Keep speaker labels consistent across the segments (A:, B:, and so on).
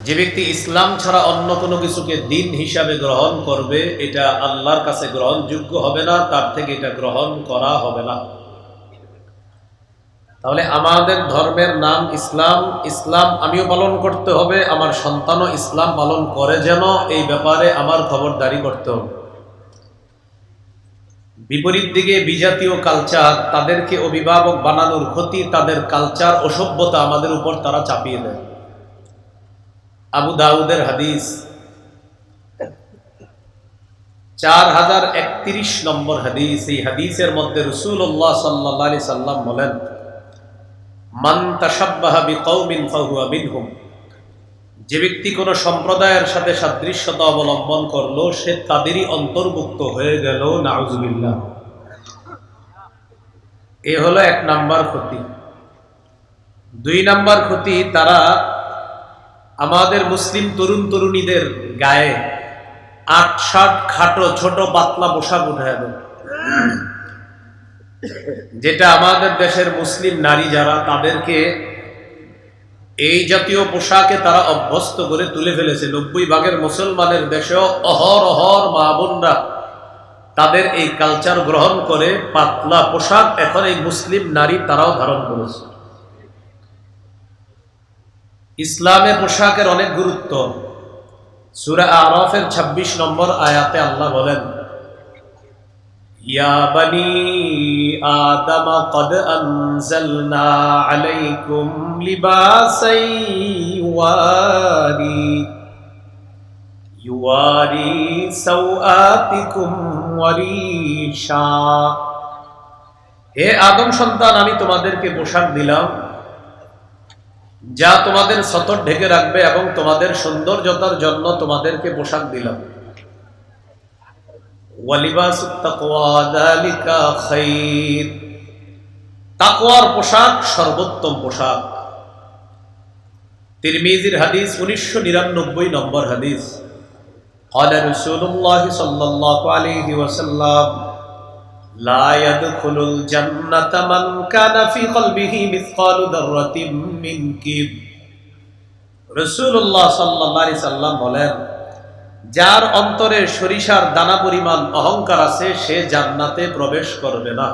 A: যে ব্যক্তি ইসলাম ছাড়া অন্য কোনো কিছুকে দিন হিসাবে গ্রহণ করবে, এটা আল্লাহর কাছে গ্রহণযোগ্য হবে না, তার থেকে এটা গ্রহণ করা হবে না। তাহলে আমাদের ধর্মের নাম ইসলাম ইসলাম আমিও পালন করতে হবে, আমার সন্তানও ইসলাম পালন করে যেন, এই ব্যাপারে আমার খবরদারি করতে হবে। বিপরীত দিকে বিজাতীয় কালচার, তাদেরকে অভিভাবক বানানোর ক্ষতি, তাদের কালচার অসভ্যতা আমাদের উপর তারা চাপিয়ে দেয়। আবু দাউদের হাদিস। চার হাজার একত্রিশ নম্বর হাদিস। এই হাদিসের মধ্যে রসুল্লাহ সাল্লি সাল্লাম বলেন যে ব্যক্তি কোনো সম্প্রদায়ের সাথে সাদৃশ্যতা অবলম্বন করল, সে তাদেরই অন্তর্ভুক্ত হয়ে গেল, নাউজুবিল্লাহ। এ হলো এক নাম্বার ক্ষতি। দুই নাম্বার ক্ষতি, তারা আমাদের মুসলিম তরুণ তরুণীদের গায়ে আট ষাট খাটো ছোট পাতলা পোশাক উঠায় যেটা আমাদের দেশের মুসলিম নারী যারা, তাদেরকে এই জাতীয় পোশাকে তারা অভ্যস্ত করে তুলে ফেলেছে। নব্বই ভাগের মুসলমানের দেশেও অহর অহর মা বোনরা তাদের এই কালচার গ্রহণ করে পাতলা পোশাক এখন এই মুসলিম নারী তারাও ধারণ করেছে। ইসলামে পোশাকের অনেক গুরুত্ব সুরা আরফের ২৬ নম্বর আয়াতে আল্লাহ বলেন ইয়া বানি আদম قد أنزلنا عليكم لباسا يواري يواري سوآتكم وريشا হে আদম সন্তান আমি তোমাদেরকে পোশাক দিলাম যা তোমাদের সতর ঢেকে রাখবে এবং তোমাদের সৌন্দর্যতার জন্য তোমাদেরকে পোশাক দিলাম তাকওয়ার পোশাক সর্বোত্তম পোশাক তিরমিজির হাদিস উনিশশো নিরানব্বই নম্বর হাদিস قال رسول الله صلى الله عليه وسلم لا يدخل الجنة من كان في قلبه مثقال ذرة من كبر রসুল্লাহ সাল্লাহ সাল্লাম বলেন যার অন্তরে সরিষার দানা পরিমাণ অহংকার আছে সে জান্নাতে প্রবেশ করবে না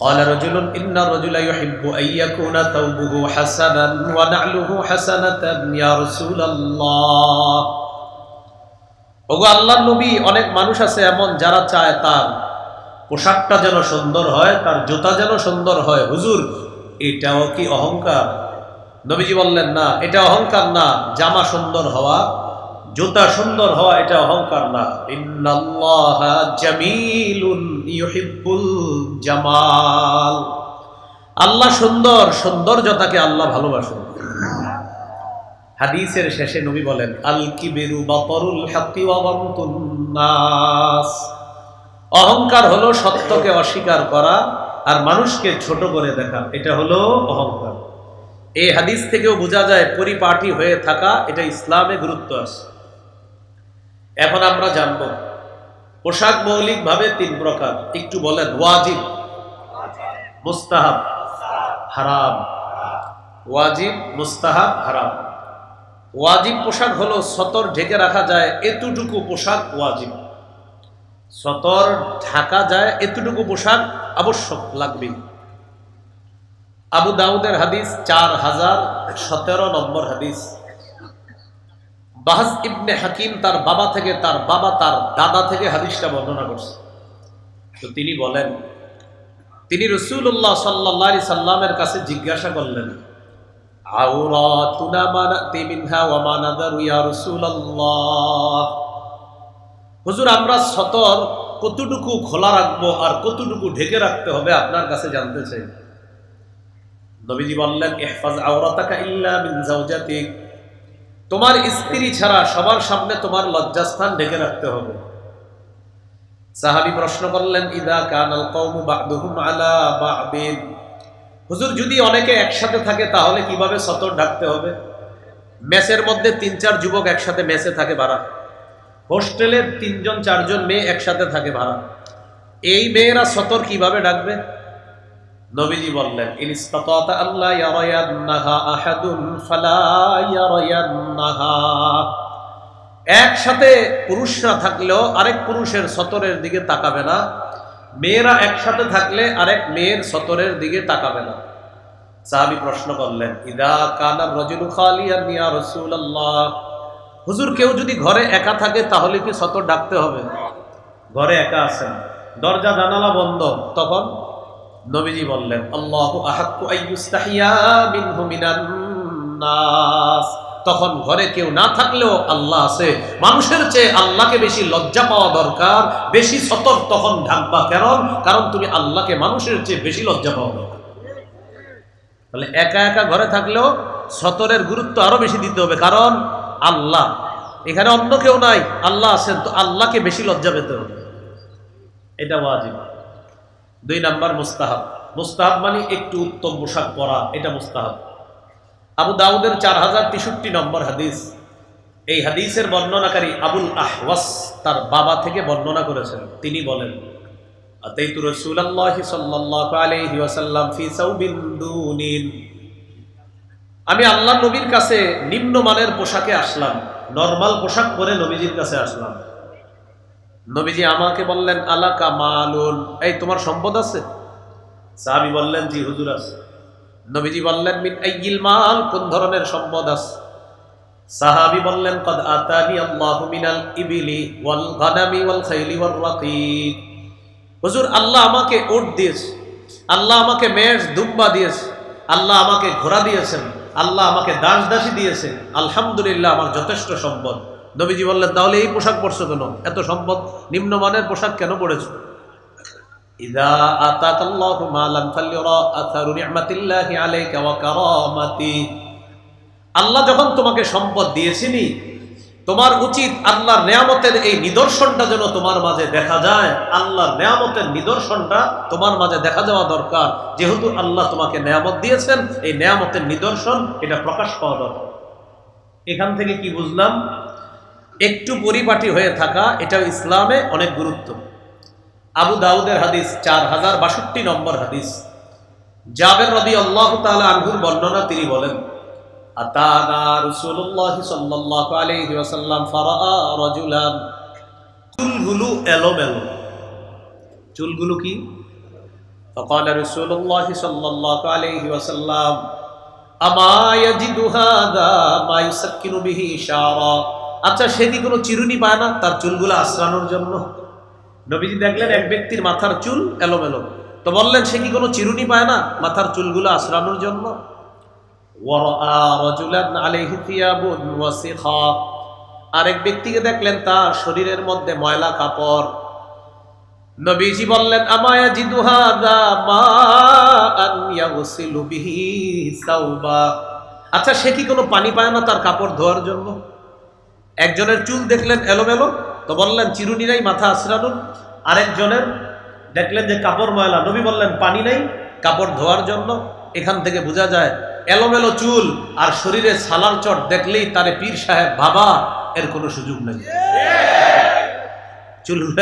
A: قال رجل إن الرجل يحب أن يكون ثوبه حسنا ونعله حسنة يا رسول الله ওগো আল্লাহ নবী অনেক মানুষ আছে এমন যারা চায় তার পোশাকটা যেন সুন্দর হয়, তার জুতা যেন সুন্দর হয়। হুজুর, এটাও কি অহংকার? নবীজি বললেন, না, এটা অহংকার না। জামা সুন্দর হওয়া, জুতা সুন্দর হওয়া, এটা অহংকার না। জামাল। আল্লাহ সুন্দর, সৌন্দর্যতাকে আল্লাহ ভালোবাসেন। হাদিসের শেষে নবী বলেন, আল কিবিরু বাতরুল হাক্কি ওয়া বামতুন নাস। অহংকার হলো সত্যকে অস্বীকার করা আর মানুষকে ছোট করে দেখা, এটা হলো অহংকার। এই হাদিস থেকেও বোঝা যায় পরিপাটি হয়ে থাকা, এটা ইসলামে গুরুত্ব আছে। এখন আমরা জানব, পোশাক মৌলিকভাবে তিন প্রকার, একটু বলেন, ওয়াজিব, মুস্তাহাব, হারাম। ওয়াজিব, মুস্তাহাব, হারাম। ওয়াজিব পোশাক হলো সতর ঢেকে রাখা যায়, এতটুকু পোশাক ওয়াজিব। সতর ঢাকা যায়, এতটুকু পোশাক আবশ্যক লাগবে। আবু দাউদের হাদিস চার হাজার সতেরো নম্বর হাদিস। বাহাজ ইবনে হাকিম তার বাবা থেকে, তার বাবা তার দাদা থেকে হাদিসটা বর্ণনা করছে। তো তিনি বলেন, তিনি রসুল্লাহ সাল্লা সাল্লামের কাছে জিজ্ঞাসা করলেন হুজুর, আমরা সতর কতটুকু খোলা রাখব আর কতটুকু ঢেকে রাখতে হবে আপনার কাছে জানতে চাই। নবীজি বললেন, ইহফাজ আওরাতাকা ইল্লা মিন জাওজাতিক তোমার স্ত্রী ছাড়া সবার সামনে তোমার লজ্জাস্থান ঢেকে রাখতে হবে। সাহাবী প্রশ্ন করলেন, ইদা কানাল কওমু বা'দুহুম আলা বা'দিন? হুজুর, যদি অনেকে একসাথে থাকে, তাহলে কীভাবে সতর ঢাকতে হবে? মেসের মধ্যে তিন চার যুবক একসাথে মেসে থাকে ভাড়া হোস্টেলে তিনজন, চারজন মেয়ে একসাথে থাকে ভাড়া। এই মেয়েরা সতর কীভাবে ডাকবে? নবীজি বললেন একসাথে পুরুষরা থাকলেও আরেক পুরুষের সতরের দিকে তাকাবে না। মেয়েরা একসাথে থাকলে আরেক মেয়ের সতরের দিকে তাকাবে না। সাহাবি প্রশ্ন করলেন, ইদা কানার রজুলু খালিয়ান ইয়া রাসূলুল্লাহ? হুজুর, কেউ যদি ঘরে একা থাকে, তাহলে কি সতর ডাকতে হবে? ঘরে একা আছেন দরজা, জানালা বন্ধ। তখন নবীজি বললেন, আল্লাহু তখন ঘরে কেউ না থাকলেও আল্লাহ আছে। মানুষের চেয়ে আল্লাহকে বেশি লজ্জা পাওয়া দরকার, বেশি সতর্ক তখন ঢাকবা কারণ কারণ তুমি আল্লাহকে মানুষের চেয়ে বেশি লজ্জা পাওয়া দরকার। তাহলে একা একা ঘরে থাকলেও সতরের গুরুত্ব আরও বেশি দিতে হবে। কারণ আল্লাহ। এখানে অন্য কেউ নাই, আল্লাহ আছেন, তো আল্লাহকে বেশি লজ্জা পেতে হবে। এটা ওয়াজিব। দুই নাম্বার মুস্তাহাব। মুস্তাহাব মানে একটু উত্তম পোশাক পরা, এটা মুস্তাহাব। আবু দাউদের চার হাজার তেষট্টি নম্বর হাদিস। এই হাদিসের বর্ণনাকারী আবুল আহওয়াস তার বাবা থেকে বর্ণনা করেছেন। তিনি বলেন, আতাইতু রাসূলুল্লাহি সাল্লাল্লাহু আলাইহি ওয়াসাল্লাম ফি সাউবিন দুনিন। আমি আল্লাহ নবীর কাছে নিম্নমানের পোশাকে আসলাম নর্মাল পোশাক পরে নবীজির কাছে আসলাম। নবীজি আমাকে বললেন, আলাকা মালুন? এই, তোমার সম্পদ আছে? সাহাবি বললেন, জি, হুজুর আছে। নবীজি বললেন, মিন আইয়িল মাল, কোন ধরনের সম্পদ আছে? সাহাবি বললেন, কদ আতানি আল্লাহু মিনাল ইবিলি ওয়াল গানামি ওয়াল খাইলি ওয়াল রাকিব। হুজুর, আল্লাহ আমাকে ওট দিয়েছে, আল্লাহ আমাকে মেষ, দুম্বা দিয়েছে, আল্লাহ আমাকে ঘোড়া দিয়েছেন। আল্লাহ আমাকে দাস দাসী দিয়েছে আলহামদুলিল্লাহ আমার যথেষ্ট সম্পদ। নবীজি বললেন, তাহলে এই পোশাক পরছো কেন? এত সম্পদ, নিম্নমানের পোশাক কেন পড়েছ ইদা কারামাতি। আল্লাহ যখন তোমাকে সম্পদ দিয়েছিনি তোমার উচিত আল্লাহর নেয়ামতের এই নিদর্শনটা যেন তোমার মাঝে দেখা যায়। আল্লাহর নেয়ামতের নিদর্শনটা তোমার মাঝে দেখা যাওয়া দরকার। যেহেতু আল্লাহ তোমাকে নেয়ামত দিয়েছেন, এই নেয়ামতের নিদর্শন এটা প্রকাশ পাওয়া দরকার। এখান থেকে কি বুঝলাম? একটু পরিপাটি হয়ে থাকা, এটাও ইসলামে অনেক গুরুত্ব। আবু দাউদের হাদিস চার হাজার বাষট্টি নম্বর হাদিস। জাবের রবি আল্লাহ তালা আনহুর বর্ণনা তিনি বলেন আতানা রাসূলুল্লাহ সাল্লাল্লাহু আলাইহি ওয়াসাল্লাম ফারাআ রাজুলান চুলগুলো এলোমেলো চুলগুলো কি فقال رسول الله صلى الله عليه وسلم أما يجد هذا ما يسكن به شعرا আচ্ছা সে কি কোনো চিরুনি পায় না তার চুলগুলো আশ্রানোর জন্য নবীজি দেখলেন এক ব্যক্তির মাথার চুল এলোমেলো তো বললেন সে কি কোনো চিরুনি পায় না মাথার চুলগুলো আশ্রানোর জন্য আরেক ব্যক্তিকে দেখলেন, তার শরীরের মধ্যে ময়লা কাপড়। নবীজি বললেন, আমায়া জিদুহাদা মা আচ্ছা সে কি কোনো পানি পায় না তার কাপড় ধোয়ার জন্য? একজনের চুল দেখলেন এলোমেলো, তো বললেন, চিরুনি নাই, মাথা আশ্রানুন আরেকজনের দেখলেন যে কাপড় ময়লা, নবী বললেন, পানি নেই, কাপড় ধোয়ার জন্য। এখান থেকে বোঝা যায় এলোমেলো চুল আর শরীরে সালার চট দেখলেই তারে পীর সাহেব, বাবা, এর কোনো সুযোগ নেই।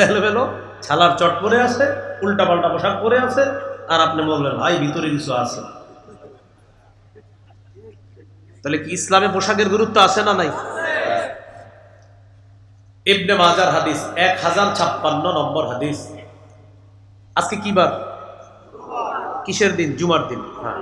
A: এলোমেলো, ছালার চট পরে আছে উল্টা পাল্টা পোশাক পরে আছে, আর আপনি বললেন ভাই, ভিতরে কিছু আছে। তাহলে কি ইসলামে পোশাকের গুরুত্ব আছে না নাই? ইবনে মাজার হাদিস, এক হাজার ছাপ্পান্ন নম্বর হাদিস। আজকে কি বার? কিসের দিন? জুমার দিন। হ্যাঁ।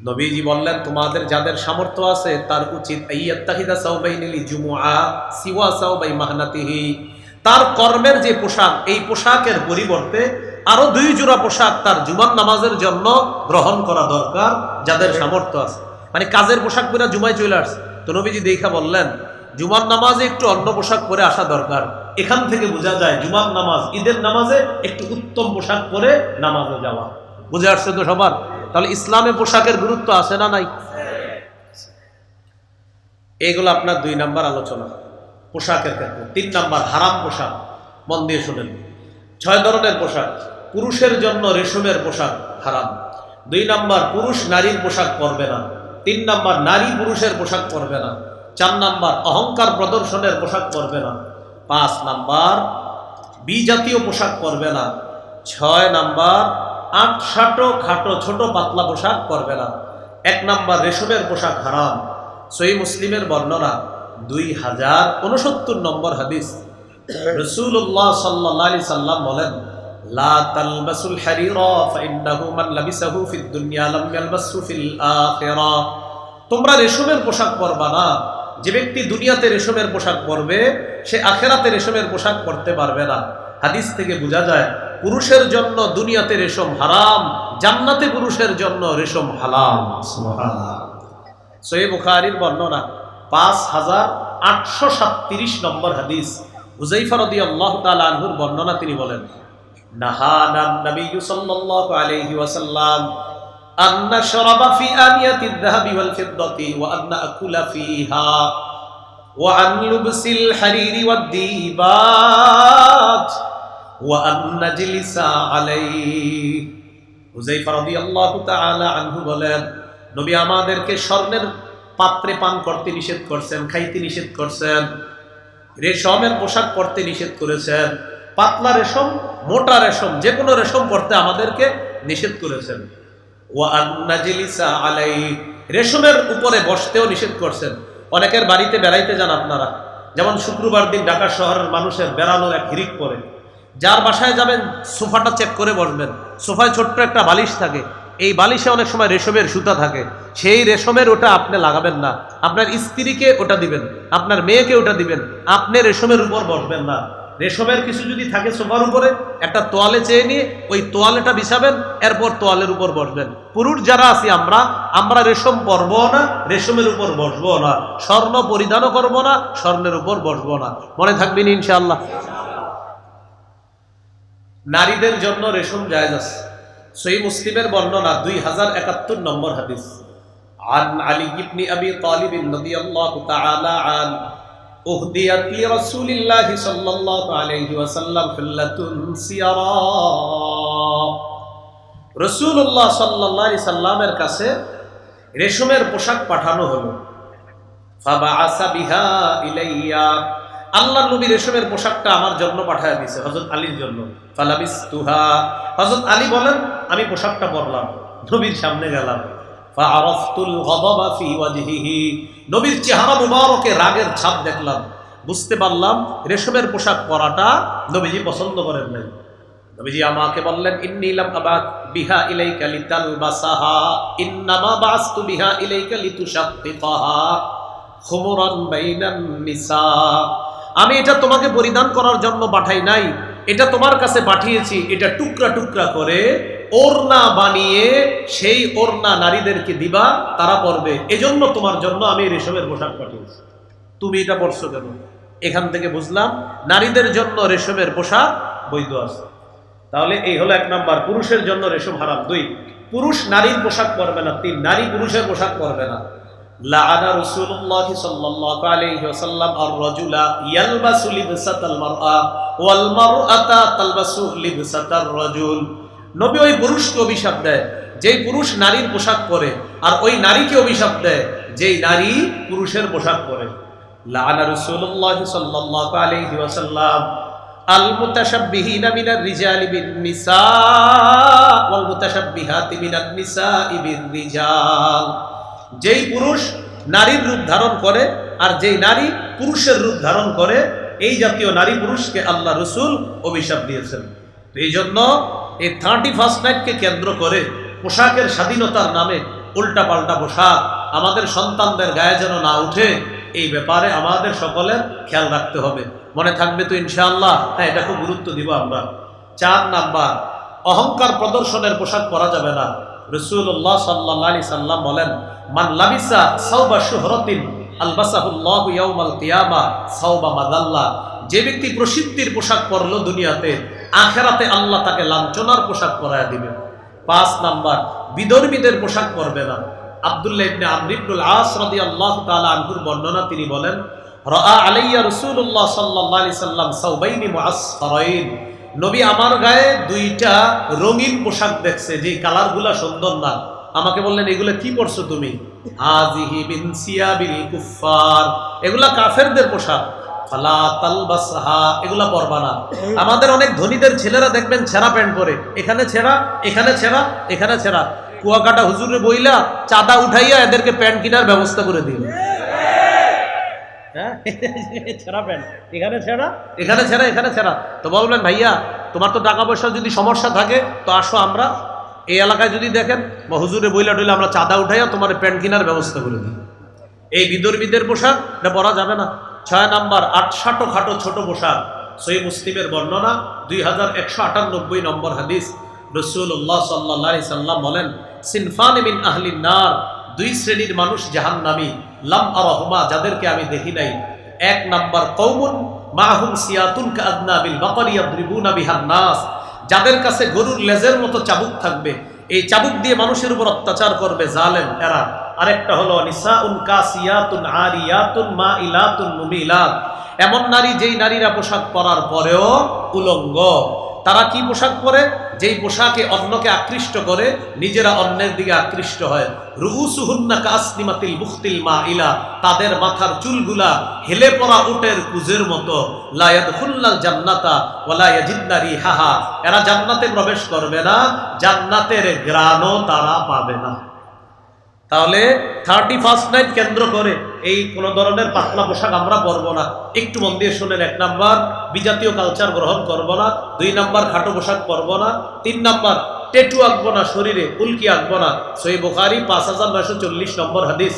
A: নবীজি বললেন, তোমাদের যাদের সামর্থ্য আছে, তার উচিত তার কর্মের যে পোশাক, এই পোশাকের পরিবর্তে আরও দুই জোড়া পোশাক তার জুমান নামাজের জন্য গ্রহণ করা দরকার, যাদের সামর্থ্য আছে। মানে কাজের পোশাক পরে জুমায় চলে আসছে। তো নবীজি দেখা বললেন, জুমার নামাজে একটু অন্য পোশাক পরে আসা দরকার। এখান থেকে বোঝা যায় জুমার নামাজ, ঈদের নামাজে একটু উত্তম পোশাক পরে নামাজে যাওয়া। বুঝে আসছে তো সবার? তাহলে ইসলামে পোশাকের গুরুত্ব আছে না নাই? এগুলো আপনার দুই নাম্বার আলোচনা, পোশাকের ক্ষেত্রে। তিন নাম্বার, হারাম পোশাক, মন দিয়ে শোনেন। ছয় ধরনের পোশাক, পুরুষের জন্য রেশমের পোশাক হারাম। দুই নাম্বার, পুরুষ নারীর পোশাক পরবে না। তিন নাম্বার, নারী পুরুষের পোশাক পরবে না। চার নাম্বার, অহংকার প্রদর্শনের পোশাক পরবে না। পাঁচ নাম্বার, বিজাতীয় পোশাক পরবে না। ছয় নাম্বার আট সাটো খাটো ছোট পাতলা পোশাক পরবে না। এক নাম্বার, রেশমের পোশাক হারাম। সই মুসলিমের বর্ণনা, দুই হাজার উনসত্তর নম্বর হাদিস। রসুল্লাহ সাল্লাহ সাল্লাম বলেন, লা তোমরা রেশমের পোশাক পরবা না যে ব্যক্তি দুনিয়াতে রেশমের পোশাক পরবে, সে আখেরাতে রেশমের পোশাক পরতে পারবে না। হাদিস থেকে বোঝা যায়, পুরুষের জন্য দুনিয়াতে রেশম হারাম, জান্নাতে পুরুষের জন্য রেশম হালাম বর্ণনা, পাঁচ হাজার আটশো সাতত্রিশ নম্বর হাদিস। বর্ণনা তিনি বলেন নবী সাল্লাল্লাহু আলাইহি ওয়াসাল্লাম أن نشرب في آنية الذهب والفضة وأن نأكل فيها وعن لبس الحرير والديباج وأن نجلس عليه হুজাইফা রাদিয়াল্লাহু তাআলা আনহু বলেন নবী আমাদেরকে স্বর্ণের পাত্রে পান করতে নিষেধ করছেন খাইতে নিষেধ করছেন রেশমের পোশাক পরতে নিষেধ করেছেন পাতলা রেশম মোটা রেশম যে কোনো রেশম পরতে আমাদেরকে নিষেধ করেছেন ও আন্নাজিলিসা আলাই। রেশমের উপরে বসতেও নিষেধ করছেন। অনেকের বাড়িতে বেড়াইতে যান আপনারা। যেমন শুক্রবার দিন ঢাকা শহরের মানুষের বেড়ানোর এক হিরিক পরে যার বাসায় যাবেন, সোফাটা চেক করে বসবেন। সোফায় ছোট্ট একটা বালিশ থাকে। এই বালিশে অনেক সময় রেশমের সুতা থাকে। সেই রেশমের ওটা আপনি লাগাবেন না। আপনার স্ত্রীকে ওটা দিবেন। আপনার মেয়েকে ওটা দিবেন। আপনি রেশমের উপর বসবেন না। রেশমের কিছু যদি থাকে সোফার উপরে একটা তোয়ালে চেয়ে নিয়ে ওই তোয়ালেটা বিছাবেন এরপর তোয়ালের উপর বসবেন পুরুষ যারা আছি আমরা আমরা রেশম পরবো না রেশমের উপর বসবো না স্বর্ণ পরিধানও করবো না স্বর্ণের উপর বসবো না মনে থাকবেন ইনশাআল্লাহ নারীদের জন্য রেশম জায়েজ আছে সই মুসলিমের বর্ণনা দুই হাজার একাত্তর নম্বর হাদিস عن علي بن أبي طالب رضي الله تعالى عنه أهديت لرسول الله صلى الله عليه وسلم حلة سيراء রসুল্লাহ সাল্লাহ সাল্লামের কাছে রেশমের পোশাক পাঠানো হলো ফাবাআসা বিহা ইলাইয়া আল্লাহ নবী রেশমের পোশাকটা আমার জন্য পাঠায় দিয়েছে হজরত আলীর জন্য ফালাবিস তুহা হজরত আলী বলেন আমি পোশাকটা পরলাম নবীর সামনে গেলাম ফাআরাফতুল গদাবা ফি ওয়াজহিহি। নবীর চেহারা মুবারকে রাগের ছাপ দেখলাম। বুঝতে পারলাম রেশমের পোশাক পরাটা নবীজি পছন্দ করেন নাই। নবীজি আমাকে বললেন ইন্নিলাম আবাদ বিহা ইলাইকা লিতালবাসাহা, ইন্নামা বাস্তু বিহা ইলাইকা লিতুশাক্কিকাহা খুমরান বাইনান নিসা। আমি এটা তোমাকে পরিধান করার জন্য পাঠাই নাই, এটা তোমার কাছে পাঠিয়েছি, এটা টুকরা টুকরা করে ওরনা বানিয়ে সেই ওরনা নারীদেরকে দিবা, তারা পরবে এজন্য তোমার জন্য আমি রেশমের পোশাক পাঠিয়েছি। তুমি এটা পরছো কেন? এখান থেকে বুঝলাম, নারীদের জন্য রেশমের পোশাক বৈধ আছে। তাহলে এই হলো এক নাম্বার, পুরুষের জন্য রেশম হারাম। দুই, পুরুষ নারীর পোশাক পরবে না। তিন, নারী পুরুষের পোশাক পরবে না। লাআনা রাসূলুল্লাহ সাল্লাল্লাহু আলাইহি ওয়াসাল্লাম আর-রাজুলা ইয়ালবাসু লিবসাতাল মারআ ওয়াল মারআতা তালবাসু লিবসাতার রাজুল। নবী ওই পুরুষকে অভিশাপ দেয়, যেই পুরুষ নারীর পোশাক পরে, আর ওই নারীকে অভিশাপ দেয়, যেই নারী পুরুষের পোশাক পরে। বির রিজাল যেই পুরুষ নারীর রূপ ধারণ করে, আর যেই নারী পুরুষের রূপ ধারণ করে, এই জাতীয় নারী পুরুষকে আল্লাহ রসুল অভিশাপ দিয়েছেন। এই জন্য এই থার্টি ফার্স্ট নাইটকে কেন্দ্র করে পোশাকের স্বাধীনতার নামে উল্টা পাল্টা পোশাক আমাদের সন্তানদের গায়ে যেন না উঠে, এই ব্যাপারে আমাদের সকলের খেয়াল রাখতে হবে। মনে থাকবে তো ইনশাআল্লাহ। হ্যাঁ এটা খুব গুরুত্ব দিব আমরা। চার নাম্বার, অহংকার প্রদর্শনের পোশাক পরা যাবে না। রসুল্লাহ সাল্লাহ আলি সাল্লাম বলেন, মান লাবিসা সাউবা শুহরতিন আলবাসাহুল্লাহ ইয়াউমাল কিয়ামা সাউবা মাদাল্লা। যে ব্যক্তি প্রসিদ্ধির পোশাক পরলো দুনিয়াতে আখেরাতে আল্লাহ তাকে লাঞ্ছনার পোশাক পরায় দিবে পাঁচ নাম্বার বিদর্মীদের পোশাক পরবে না। আব্দুল্লাহ ইবনে আমর ইবনুল আস রাদিয়াল্লাহু তাআলা আনহুর বর্ণনা তিনি বলেন আলাইহি সাল্লাম সাওবাইনি মুআসফারাইন নবী আমার গায়ে দুইটা রঙিন পোশাক দেখছে যে কালারগুলা সুন্দর না। আমাকে বললেন, এগুলা কি পরছো তুমি? হাজিহি বিন সিয়াবিল কুফার এগুলা কাফেরদের পোশাক। আমাদের অনেক ধনীদের ছেলেরা দেখবেন ছেঁড়া প্যান্ট পরে। এখানে ছেঁড়া এখানে ছেঁড়া এখানে ছেঁড়া। কুয়াকাটা হুজুরে বইলা চাঁদা উঠাইয়া এদেরকে প্যান্ট কেনার ব্যবস্থা করে দিল। হ্যাঁ? ছেঁড়া প্যান্ট। এখানে ছেঁড়া এখানে ছেঁড়া এখানে ছেঁড়া। তো বলবেন, ভাইয়া, তোমার তো টাকা পয়সার যদি সমস্যা থাকে, তো আসো আমরা এই এলাকায় যদি দেখেন, বা হুজুরে বইলা টইলে আমরা চাঁদা উঠাইয়া তোমার প্যান্ট কেনার ব্যবস্থা করে দিই। এই বিদর্মীদের পোশাক, এটা পরা যাবে না। ছয় নম্বর, আটষাটো খাটো ছোট পোশাক। সই মুসলিমের বর্ণনা, দুই হাজার একশো আটানব্বই নম্বর হাদিস। রসুল্লাহ সাল্লাহ সাল্লাম বলেন, সিনফান মিন আহলিন নার, দুই শ্রেণির মানুষ জাহান্নামী। লাম আরহমা, যাদেরকে আমি দেখি নাই। এক নাম্বার কৌমুন মাহুম সিয়াতুন কাদনা বিল বাকারিয়া দ্রিবুনা বিহার নাস। যাদের কাছে গরুর লেজের মতো চাবুক থাকবে, এই চাবুক দিয়ে মানুষের উপর অত্যাচার করবে জালেম, এরা। আরেকটা হলো, নিসাউন কাসিয়াতুন আরিয়াতুন মা ইলাতুন এমন নারী যেই নারীরা পোশাক পরার পরেও উলঙ্গ। তারা কি পোশাক পরে? যেই পোশাকে অন্যকে আকৃষ্ট করে, নিজেরা অন্যের দিকে আকৃষ্ট হয়। রুহুসুহুন্না কাসনিমাতিল বুখতিল মা ইলা তাদের মাথার চুলগুলা হেলে পড়া উটের কুজের মতো। লায়াদখুল্লাল জান্নাতা ওয়ালা ইয়াজিদনা রিহাহা। এরা জান্নাতে প্রবেশ করবে না, জান্নাতের গ্রানও তারা পাবে না। তাহলে থার্টি ফার্স্ট নাইট কেন্দ্র করে এই কোন ধরনের পাতলা পোশাক আমরা পরবো না। একটু মন দিয়ে শুনেন, এক নাম্বার, বিজাতীয় কালচার গ্রহণ করব না। দুই নাম্বার, খাটো পোশাক পরবো না। তিন নাম্বার টেটু আঁকবো না, শরীরে উল্কি আঁকবো না। সই বুখারি, পাঁচ হাজার নয়শো চল্লিশ নম্বর হাদিস।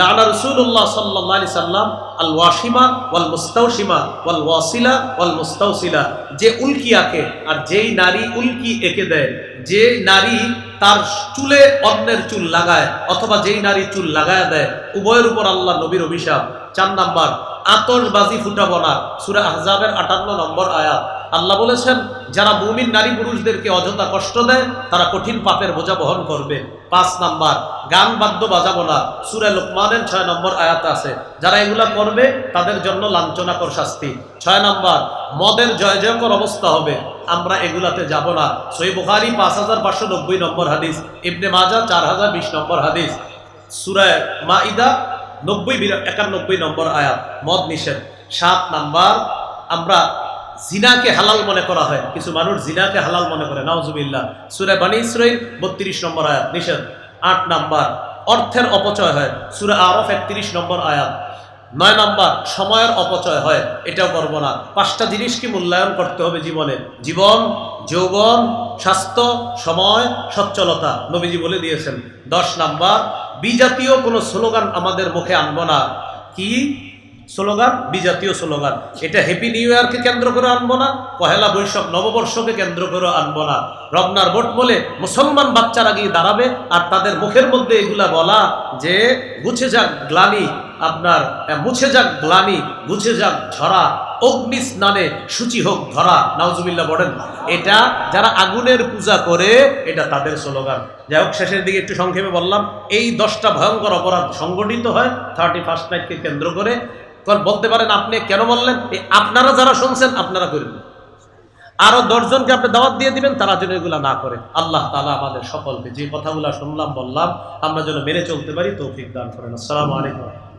A: লানা রসুল্লাহ সাল্লাহ আলি সাল্লাম আল ওয়াসিমা ওয়াল মুস্তাউসিমা ওয়াল ওয়াসিলা ওয়াল মুস্তাউসিলা যে উল্কি আঁকে আর যেই নারী উল্কি এঁকে দেয় যে নারী তার চুলে অন্যের চুল লাগায় অথবা যেই নারী চুল লাগায় দেয়, উভয়ের উপর আল্লাহ নবীর অভিশাপ। চার নাম্বার, আতশবাজি ফুটাবো না। সুরা আহজাবের আটান্ন নম্বর আয়াত। আল্লাহ বলেছেন, যারা মুমিন নারী পুরুষদেরকে অযথা কষ্ট দেয়, তারা কঠিন পাপের বোঝা বহন করবে। পাঁচ নাম্বার, গান বাদ্য বাজাবো না। সুরা লোকমানের ছয় নম্বর আয়াত আছে, যারা এগুলা করবে, তাদের জন্য লাঞ্ছনাকর শাস্তি। ছয় নাম্বার, মদের জয় জয়কর অবস্থা হবে। আমরা এগুলাতে যাব না। সই বুখারি পাঁচ হাজার পাঁচশো নব্বই নম্বর হাদিস, ইবনে মাজা চার হাজার বিশ নম্বর হাদিস। সুরায় মাইদা নব্বই একানব্বই নম্বর আয়াত, মদ নিষেধ। সাত নাম্বার, আমরা জিনাকে হালাল মনে করা হয়। কিছু মানুষ জিনাকে হালাল মনে করে। নাওজুবিল্লাহ সুরে বানি ইসরাইল, বত্রিশ নম্বর আয়াত, নিষেধ। আট নাম্বার। অর্থের অপচয় হয়। সুরে আরফ, একত্রিশ নম্বর আয়াত। নয় নাম্বার। সময়ের অপচয় হয়। এটাও করব না। পাঁচটা জিনিসকে মূল্যায়ন করতে হবে জীবনে? জীবন, যৌবন, স্বাস্থ্য, সময়, সচ্ছলতা। নবীজি বলে দিয়েছেন। দশ নাম্বার। বিজাতীয় কোনো স্লোগান আমাদের মুখে আনব না। কি? স্লোগান, বিজাতীয় স্লোগান। এটা হ্যাপি নিউ ইয়ারকে কেন্দ্র করে আনব না, পহেলা বৈশাখ নববর্ষকে কেন্দ্র করে আনব না। রমনার ভোট বলে মুসলমান বাচ্চারা গিয়ে দাঁড়াবে আর তাদের মুখের মধ্যে এগুলা বলা যে গুছে যাক গ্লানি আপনার মুছে যাক গ্লানি গুছে যাক ঝরা, অগ্নি স্নানে সূচি হোক ধরা। নাউজুবিল্লাহ বলেন, এটা যারা আগুনের পূজা করে, এটা তাদের স্লোগান। যাই হোক, শেষের দিকে একটু সংক্ষেপে বললাম, এই দশটা ভয়ঙ্কর অপরাধ সংগঠিত হয় থার্টি ফার্স্ট নাইটকে কেন্দ্র করে। তখন বলতে পারেন, আপনি কেন বললেন? আপনারা যারা শুনছেন, আপনারা করবেন আরও দশজনকে আপনি দাওয়াত দিয়ে দিবেন, তারা যেন এগুলো না করে। আল্লাহ তালা আমাদের সকলকে যে কথাগুলো শুনলাম, বললাম, আমরা যেন মেনে চলতে পারি, তৌফিক দান করেন। আসসালামু আলাইকুম।